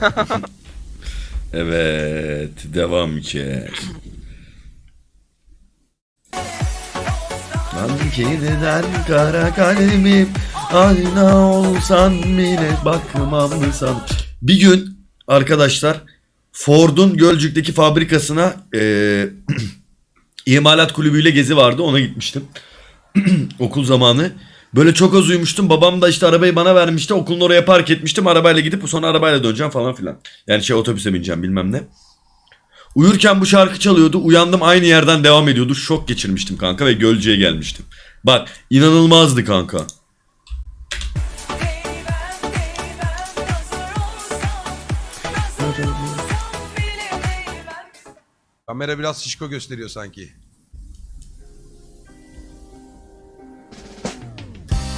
Evet, devam ki. Sanki neden kara kalbim Ayna olsan bile bakmam san Bir gün arkadaşlar Ford'un Gölcük'teki fabrikasına eee imalat kulübüyle gezi vardı ona gitmiştim. Okul zamanı. Böyle çok az uyumuştum. Babam da işte arabayı bana vermişti. Okulun oraya park etmiştim. Arabayla gidip sonra arabayla döneceğim falan filan. Yani şey otobüse bineceğim bilmem ne. Uyurken bu şarkı çalıyordu. Uyandım aynı yerden devam ediyordu. Şok geçirmiştim kanka ve Gölcük'e gelmiştim. Bak inanılmazdı kanka. Kamera biraz şişko gösteriyor sanki.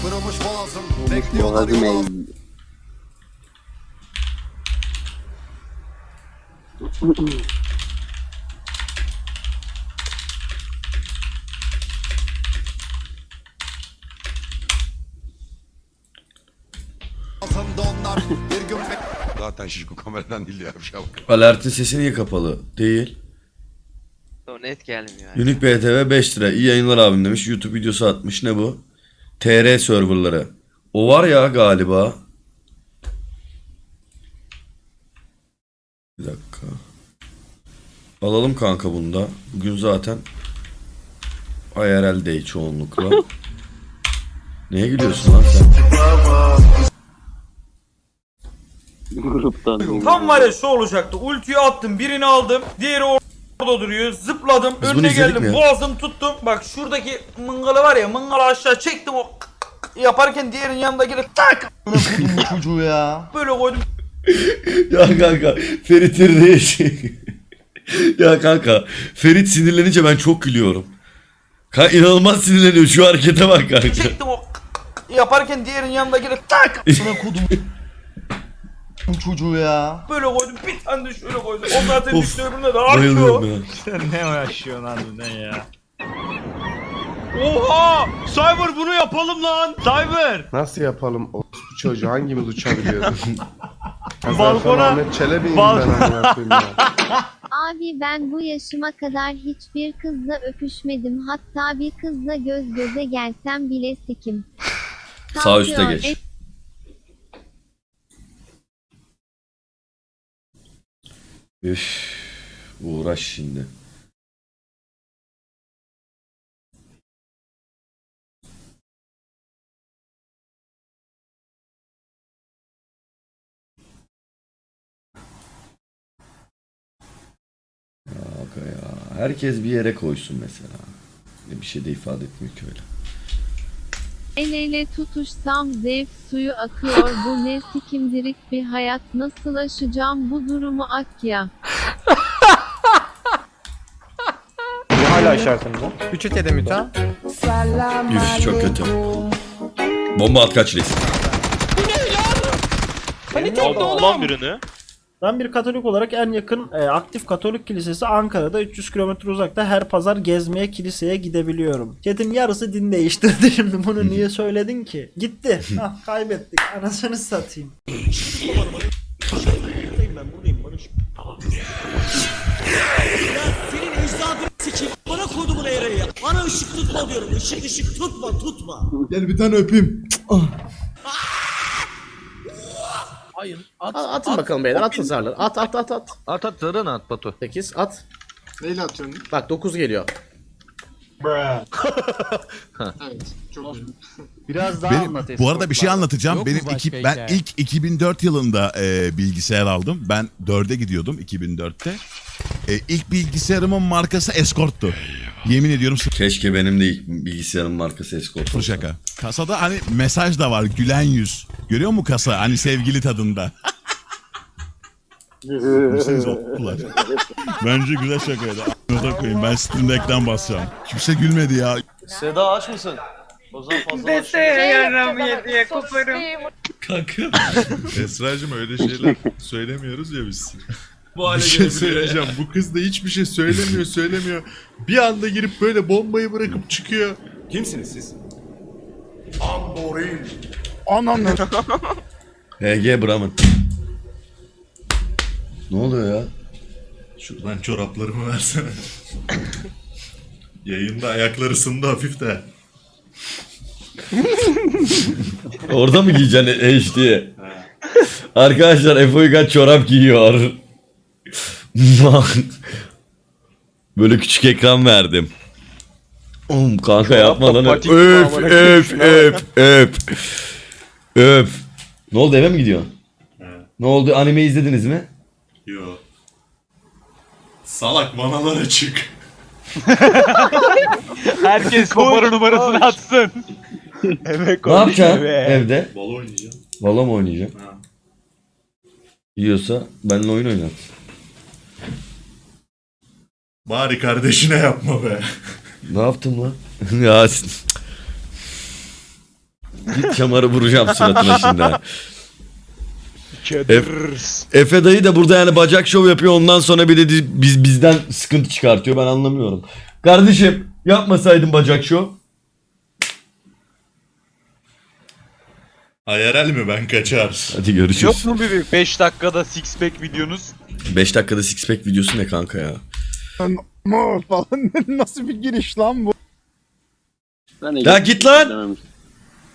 Kırılmış boğazım. Bekliyorlar yol altında onlar. Bir gün Zaten şişko kameradan değil ya. Bir şey bak. Alertin sesi niye kapalı? Değil. O net gelmiyor. Yani. Unique BTV 5 lira. İyi yayınlar abim demiş. YouTube videosu atmış. Ne bu? TR serverları. O var ya galiba. Bir dakika. Alalım kanka bunu da. Bugün zaten IRL day çoğunlukla. Neye gülüyorsun lan sen? Gruptan. Tam var ya şu olacaktı. Ultiyi attım, birini aldım, diğeri or- orada duruyor. Zıpladım, Biz bunu önüne mi geldim, ya? boğazım tuttum. Bak şuradaki mıngalı var ya, mıngalı aşağı çektim o yaparken diğerinin yanında gelip tak çocuğu ya. böyle koydum. Ya kanka Ferit şey. ya kanka Ferit sinirlenince ben çok gülüyorum. Kanka inanılmaz sinirleniyor şu harekete bak kanka. Çektim o yaparken diğerinin yanında gelip tak Buna kodum. Çocuğu ya. böyle koydum. Bir tane de şöyle koydum. O zaten Of, düştü öbürüne de artıyor. Bayılıyorum ya. ne uğraşıyorsun harbiden ya? Oha! Cyber bunu yapalım lan! Cyber! Nasıl yapalım o bu çocuğu hangimiz uçabiliyor? Balkona- Ahmet Çelebi'yim Bal- ben amına koyayım ya. Abi ben bu yaşıma kadar hiçbir kızla öpüşmedim. Hatta bir kızla göz göze gelsem bile sikim. Sağ üstte Kalkıyor, geç. Üf, uğraş şimdi. Ya. Herkes bir yere koysun mesela. Bir şey de ifade etmiyor ki öyle. El ele tutuşsam zevk suyu akıyor. Bu ne sikimdirik bir hayat. Nasıl aşacağım bu durumu Akya? Hala işaretimde. 3 ötede müta. Üf çok kötü. Bomba at kaç reis. Lan birini. Ben bir Katolik olarak en yakın e, aktif Katolik kilisesi Ankara'da 300 kilometre uzakta her pazar gezmeye kiliseye gidebiliyorum. Chat'in yarısı din değiştirdi şimdi bunu niye söyledin ki? Gitti. Hah kaybettik. Anasını satayım. buradayım ben buradayım Barış. Senin ecdadını sikeyim. Bana kodumun eğreyi. Bana ışık tutma diyorum. Işık ışık tutma tutma. Gel bir tane öpeyim. At, atın bakalım beyler atın zarları. At at at at. At at zarını at Batu. 8 at. Neyle atıyorsun? Bak 9 geliyor. Biraz daha Benim, bu arada bir şey anlatacağım. Benim iki, ben ilk 2004 yılında e, bilgisayar aldım. Ben 4'e gidiyordum 2004'te. E, ilk bilgisayarımın markası Escort'tu. Yemin ediyorum Keşke benim de ilk bilgisayarın markası Escort olsa. şaka. Kasada hani mesaj da var gülen yüz. Görüyor mu kasa hani sevgili tadında. Gülseniz okkular. Bence güzel şakaydı. A**ına koyayım ben Steam Deck'ten basacağım. Kimse gülmedi ya. Seda aç mısın? O zaman fazla Kanka. Esra'cığım öyle şeyler söylemiyoruz ya biz. Bu hale Bir şey söyleyeceğim. Bu kız da hiçbir şey söylemiyor söylemiyor. Bir anda girip böyle bombayı bırakıp çıkıyor. Kimsiniz siz? HG Brahman. Ne oluyor ya? Şuradan çoraplarımı versene. Yayında ayakları ısındı hafif de. Orada mı giyeceksin H diye? Arkadaşlar Efe çorap giyiyor. Böyle küçük ekran verdim. Oğlum kanka yapma lan. gibi öf öf öf. Öf. Ne oldu eve mi gidiyorsun? Ne oldu anime izlediniz mi? Yo. Salak manalar açık. Herkes kopara numarasını atsın. evet Ne yapacaksın evde? Balo oynayacağım. Valla mı oynayacaksın? Ha. Yiyorsa benimle oyun oynat. Bari kardeşine yapma be. Ne yaptım lan? ya s- Git şamarı vuracağım suratına şimdi. ha. Ef- Efe dayı da burada yani bacak şov yapıyor ondan sonra bir de biz bizden sıkıntı çıkartıyor ben anlamıyorum. Kardeşim yapmasaydın bacak şov. IRL mi ben kaçar. Hadi görüşürüz. Yok mu bir 5 dakikada six pack videonuz? 5 dakikada six pack videosu ne kanka ya? Mo falan nasıl bir giriş lan bu? Ya git lan.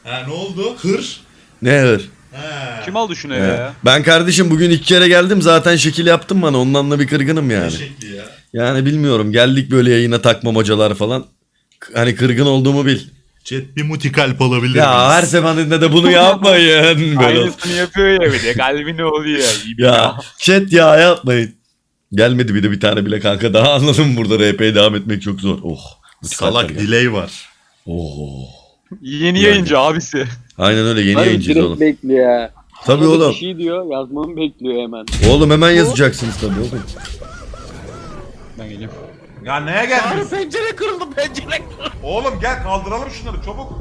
Ha ne oldu? Hır. Ne hır. Ha. Kim aldı şunu eve ya? Ben kardeşim bugün iki kere geldim zaten şekil yaptım bana ondan da bir kırgınım yani. Ne şekli ya? Yani bilmiyorum geldik böyle yayına takmamacalar falan. Hani kırgın olduğumu bil. Chat bir mutikal olabilir Ya her seferinde de bunu yapmayın. Böyle. Aynısını yapıyor ya bir de kalbine oluyor. İyi bir Ya chat ya yapmayın. Gelmedi bir de bir tane bile kanka daha anladım burada RP'ye devam etmek çok zor. Oh. Salak kartlar gel- delay var. Oh. Yeni yayıncı abisi. Aynen öyle yeni yayıncıyız oğlum. bekliyor. Tabii oğlum. şey diyor yazmamı bekliyor hemen. Oğlum hemen yazacaksınız tabii oğlum. Ben geleyim. Ya neye geldin? Pencere kırıldı pencere. Oğlum gel kaldıralım şunları çabuk.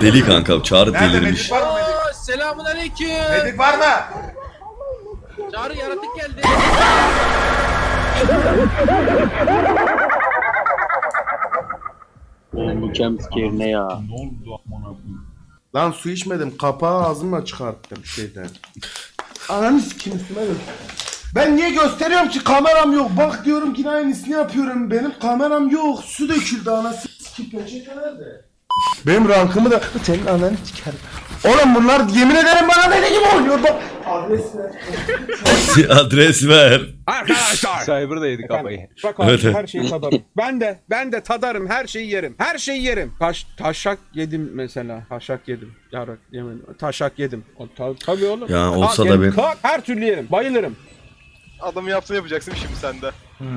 Deli kanka çağrı delirmiş. var mı medik? Selamun aleyküm. Medik var mı? Çağrı yaratık geldi. Bu jumpscare ya? Lan su içmedim kapağı ağzımla çıkarttım şeyden. Ananı sikim üstüme dök. Ben niye gösteriyorum ki kameram yok. Bak diyorum yine aynısını yapıyorum. Benim kameram yok. Su döküldü anası sikim peçete nerede? Benim rankımı da senin ananı sikerim. Oğlum bunlar yemin ederim bana deli gibi oynuyor bak. Adres ver. Adres ver. Arkadaşlar. Cyber'da kafayı. Bak abi, Evet. her şeyi tadarım. Ben de ben de tadarım her şeyi yerim. Her şeyi yerim. Taş, taşak yedim mesela. Taşak yedim. Yarak yemedim. Taşak yedim. O, ta, tabii oğlum. Ya olsa Ha, da yerim. ben- Kalk, her türlü yerim. Bayılırım. Adamı yaptığını yapacaksın şimdi sende.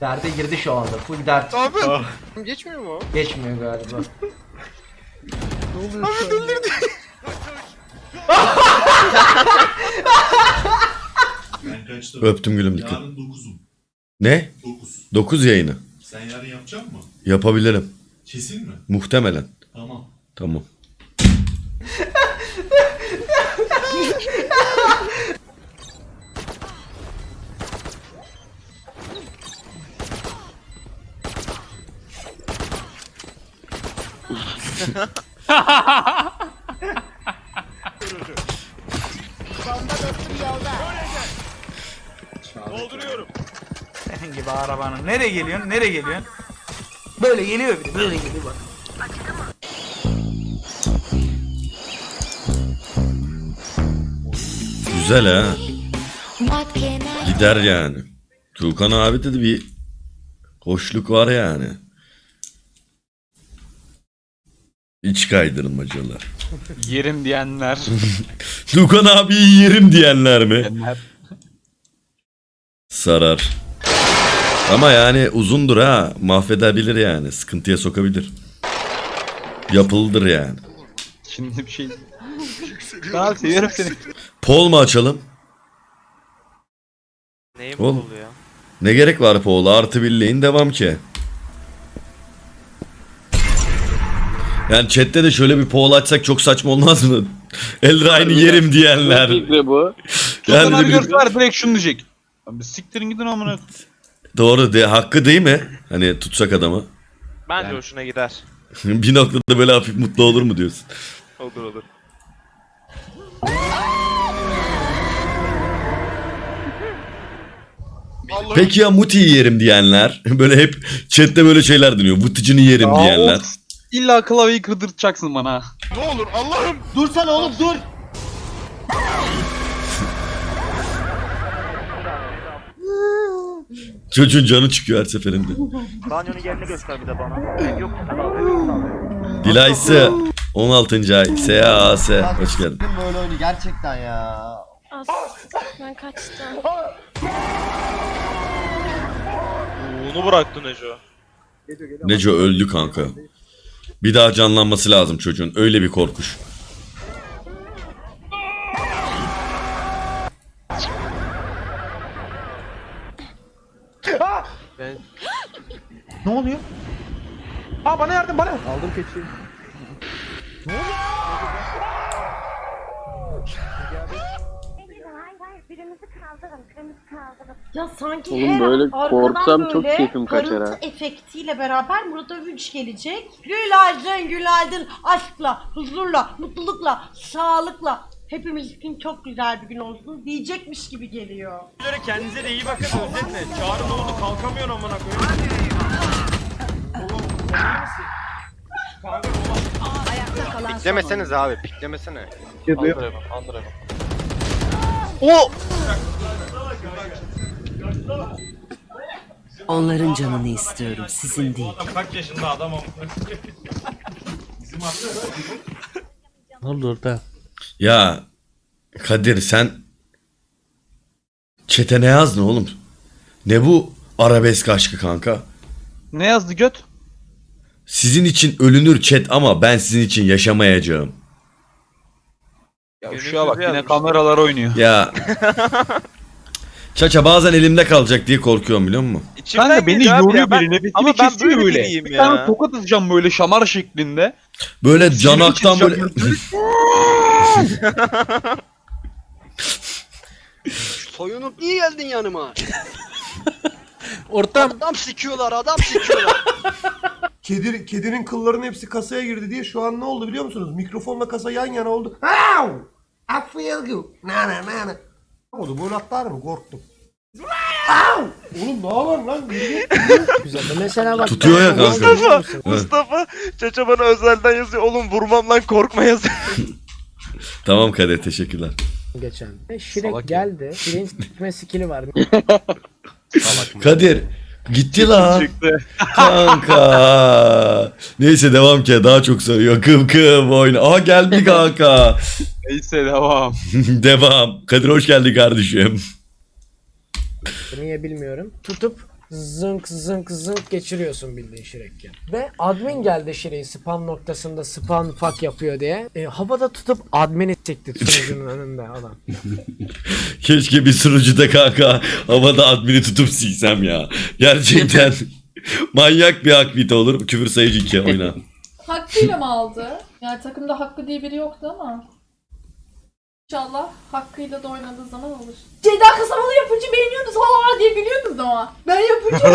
Derde girdi şu anda. Full dert. Abi. Geçmiyor mu? Geçmiyor galiba. Ben kaçtım. Öptüm gülüm dikkat. Yarın 9'um. Ne? 9. 9 yayını. Sen yarın yapacak mısın? Yapabilirim. Kesin mi? Muhtemelen. Tamam. Tamam. Senin gibi arabanın. Nereye geliyorsun? Nereye geliyorsun? Böyle geliyor bir de. Böyle geliyor bak. Güzel ha. Gider yani. Tuğkan abi dedi bir hoşluk var yani. İç kaydırmacalar. Yerim diyenler. Tuğkan abi yerim diyenler mi? diyenler. Sarar. Ama yani uzundur ha. Mahvedebilir yani. Sıkıntıya sokabilir. Yapılıdır yani. Şimdi bir şey... Daha seviyorum seni. Pol mu açalım? Neyim Oğlum. oluyor? Ne gerek var Paul'a? Artı birliğin devam ki. Yani chatte de şöyle bir Paul açsak çok saçma olmaz mı? Elrain'i yerim diyenler. Fikri bu. Tutan Yani bir- görse var direkt şunu diyecek. Abi siktirin gidin amına. Doğru de hakkı değil mi? Hani tutsak adamı. Bence hoşuna gider. bir noktada böyle hafif mutlu olur mu diyorsun? Olur olur. Peki ya Muti'yi yerim diyenler? Böyle hep chatte böyle şeyler dönüyor. Vıtıcını yerim diyenler. İlla klavyeyi kırdırtacaksın bana. Ne olur Allah'ım. Dursana oğlum dur. Çocuğun canı çıkıyor her seferinde. Banyonun yerini göster bir de bana. Yok. Dilaysı 16. ay. S.A.A.S. Hoş geldin. Böyle oyunu gerçekten ya. Ben kaçtım. Bunu bıraktın Neco. Neco öldü kanka. Bir daha canlanması lazım çocuğun. Öyle bir korkuş. Ne oluyor? Aa bana yardım bana. Aldım keçiyi. Ya sanki Oğlum her böyle arkadan korksam çok böyle keyfim kaçar parıltı ha. efektiyle beraber Murat Övünç gelecek. Günaydın, günaydın. Aşkla, huzurla, mutlulukla, sağlıkla. Hepimiz için çok güzel bir gün olsun diyecekmiş gibi geliyor. Kendinize de iyi bakın özetle. Çağrı ne oldu kalkamıyorum amına koyayım. Piklemeseniz abi piklemesene. Onların canını istiyorum sizin değil. Kaç yaşında adam Ne oldu orada? Ya Kadir sen çete ne yazdın oğlum? Ne bu arabesk aşkı kanka? Ne yazdı göt? Sizin için ölünür chat ama ben sizin için yaşamayacağım. Ya şuna bak yine yazmış. kameralar oynuyor. Ya Çaça bazen elimde kalacak diye korkuyorum biliyor musun? İçimden Kanka beni geliyor abi yoruyor ya, ben- böyle nefesimi Ama ben kesiyor böyle böyle. biriyim Bir ya. tane tokat atacağım böyle şamar şeklinde. Böyle canaktan böyle Soyunup niye geldin yanıma? Ortam. Adam sikiyorlar adam sikiyorlar. Kedi, kedinin kıllarının hepsi kasaya girdi diye şu an ne oldu biliyor musunuz? Mikrofonla kasa yan yana oldu. I feel good. Na na na na. Oldu böyle atlar mı? Korktum. Ow! Oğlum ne yapıyorsun lan? Güzel. Mesela bak. Tutuyor ya kanka. Evet. Mustafa Çaça bana özelden yazıyor. Oğlum vurmam lan korkma yazıyor. Tamam Kadir teşekkürler. Geçen. Şirek Salak geldi. Şirek'in gitme skill'i var. Kadir gitti lan Çıktı. kanka. Neyse devam ki daha çok sarıyor. Kıv kıv oyna. Aha geldi kanka. Neyse devam. devam. Kadir hoş geldin kardeşim. Niye bilmiyorum. Tutup zınk zınk zınk geçiriyorsun bildiğin Şirek'ken. Ve admin geldi Şirek'i spam noktasında spam fuck yapıyor diye. E, havada tutup admin'i çekti sunucunun önünde adam. Keşke bir sunucuda kanka havada admini tutup silsem ya. Gerçekten manyak bir aktivite olur. Küfür sayıcı 2 oyna. Hakkıyla mı aldı? Yani takımda Hakkı diye biri yoktu ama. İnşallah hakkıyla da oynadığı zaman olur. Ceyda kasamalı yapınca beğeniyorsunuz ha diye gülüyorsunuz ama. Ben yapınca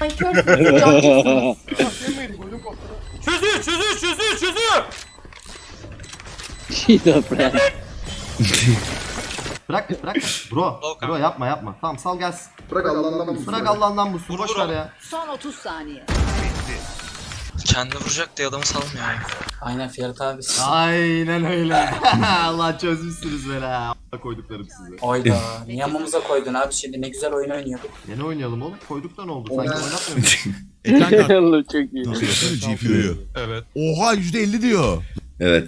Nankörsünüz, yancısınız. Çözüyor çözüyor çözüyor çözüyor. Bırak bırak bro bro yapma yapma tamam sal gelsin. Bırak Allah'ından bulsun. Bırak Allah'ından bulsun boş ver ya. Son 30 saniye. Kendi vuracak diye adamı salmıyor. Aynen Ferit abi. Aynen öyle. Allah çözmüşsünüz beni ha. koyduklarım size. Oyda. Niye amamıza koydun abi şimdi ne güzel oyun oynuyorduk. Yeni oynayalım oğlum. Koyduk da ne oldu? Sanki oynatmıyor musun? Ekran kartı Allah çok iyi. nasıl yapıyor GPU'yu? Evet. Oha %50 diyor. Evet.